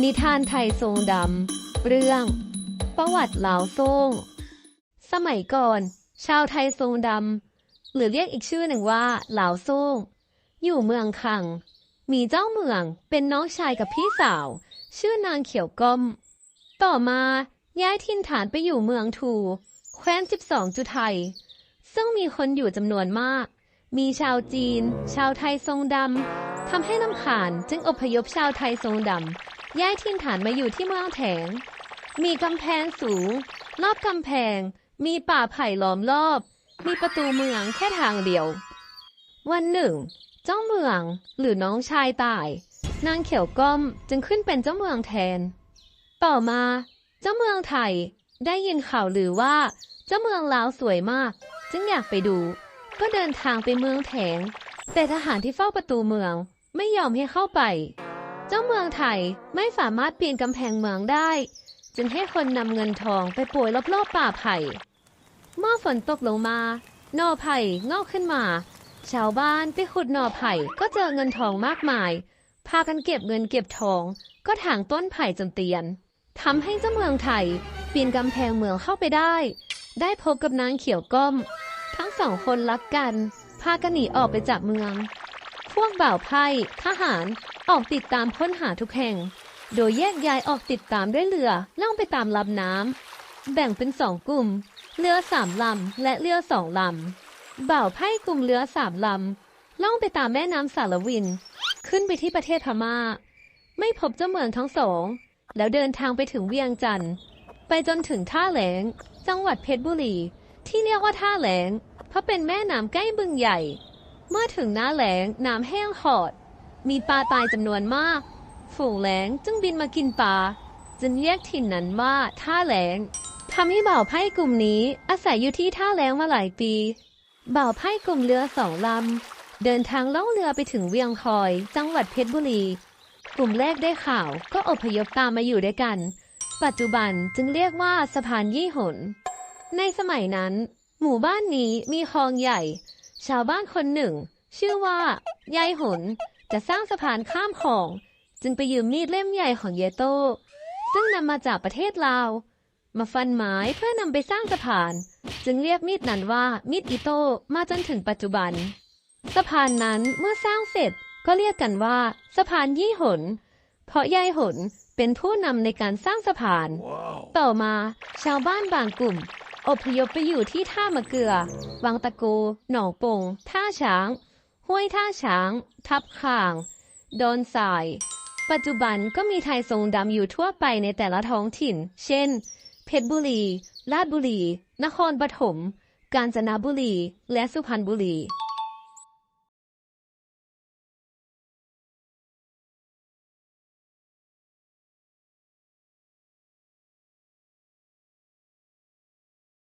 นิทานไทยทรงดำ เรื่อง ประวัติเหลาโซ่งสมัยก่อน ชาวไทยทรงดำ หรือเรียกอีกชื่อหนึ่งว่าเหลาโซ่งอยู่เมืองคัง มีเจ้าเมืองเป็นน้องชายกับพี่สาว ชื่อนางเขียวก้ม ต่อมาย้ายถิ่นฐานไปอยู่เมืองทู แคว้น 12 จุไทย ซึ่งมีคนอยู่จำนวนมาก มีชาวจีน ชาวไทยทรงดำทำให้ลำขานจึงอพยพชาวไทยทรงดำ ย้ายถิ่นฐานมาอยู่ที่เมืองแถง มีกำแพงสูง รอบกำแพง มีป่าไผ่ล้อมรอบ มีประตูเมืองแค่ทางเดียว วันหนึ่ง เจ้าเมืองหรือน้องชายตาย นางเขียวก้มจึงขึ้นเป็นเจ้าเมืองแทน ต่อมา เจ้าเมืองไทยได้ยินข่าวหรือว่า เจ้าเมืองลาวสวยมาก จึงอยากไปดู ก็เดินทางไปเมืองแถง แต่ทหารที่เฝ้าประตูเมืองไม่ยอมให้เข้าไป จ้าเมืองไทยไม่สามารถปีนกำแพงเมืองได้ จึงให้คนนำเงินทองไปโปรยรอบๆป่าไผ่เมื่อฝนตกลงมาหน่อไผ่งอกขึ้นมา ชาวบ้านไปขุดหน่อไผ่ก็เจอเงินทองมากมาย พากันเก็บเงินเก็บทอง ก็ถางต้นไผ่จนเตียนทำให้เจ้าเมืองไทยปีนกำแพงเมืองเข้าไปได้ ได้พบกับนางเขียวก้ม ทั้งสองคนรักกัน พากันหนีออกไปจากเมือง วกบ่าวไพ่ทหาร ออกติดตามค้นหาทุกแห่ง โดยแยกย้ายออกติดตามด้วยเรือล่องไปตามลำน้ำแบ่งเป็นสองกลุ่ม เรือสามลำและเรือสองลำบ่าวไพ่กลุ่มเรือสามลำล่องไปตามแม่น้ำสารวิน ขึ้นไปที่ประเทศพม่า ไม่พบเจ้าเมืองทั้งสอง แล้วเดินทางไปถึงเวียงจันทร์ไปจนถึงท่าแหลง จังหวัดเพชรบุรี ที่เรียกว่าท่าแหลง เพราะเป็นแม่น้ำใกล้บึงใหญ่ เมื่อถึงหน้าแหลงน้ำแห้งขอด มีปลาตายจำนวนมาก ฝูงแหลงจึงบินมากินปลาจึงเรียกถิ่นนั้นว่าท่าแหลงทำให้บ่าวไพ่กลุ่มนี้อาศัยอยู่ที่ท่าแหลงมาหลายปี บ่าวไพ่กลุ่มเรือสองลำ เดินทางล่องเรือไปถึงเวียงคอย จังหวัดเพชรบุรี กลุ่มแรกได้ข่าวก็อพยพตามมาอยู่ด้วยกัน ปัจจุบันจึงเรียกว่าสะพานยี่หน ในสมัยนั้น หมู่บ้านนี้มีคลองใหญ่ ชาวบ้านคนหนึ่ง ชื่อว่ายายหนจะสร้างสะพานข้ามคลอง จึงไปยืมมีดเล่มใหญ่ของเยโต้ซึ่งนำมาจากประเทศลาว มาฟันไม้เพื่อนำไปสร้างสะพาน จึงเรียกมีดนั้นว่ามีดอิโต้มาจนถึงปัจจุบัน สะพานนั้นเมื่อสร้างเสร็จก็เรียกกันว่า สะพานยี่หน เพราะยายหนเป็นผู้นำในการสร้างสะพานต่อมาชาวบ้านบางกลุ่ม อพยพไปอยู่ที่ท่ามะเกลือ วังตะกู หนองปง ท่าช้าง ห้วยท่าช้าง ทับข่าง ดอนสาย ปัจจุบันก็มีไทยทรงดำอยู่ทั่วไปในแต่ละท้องถิ่น เช่น เพชรบุรี ราชบุรี นครปฐม กาญจนบุรี และสุพรรณบุรี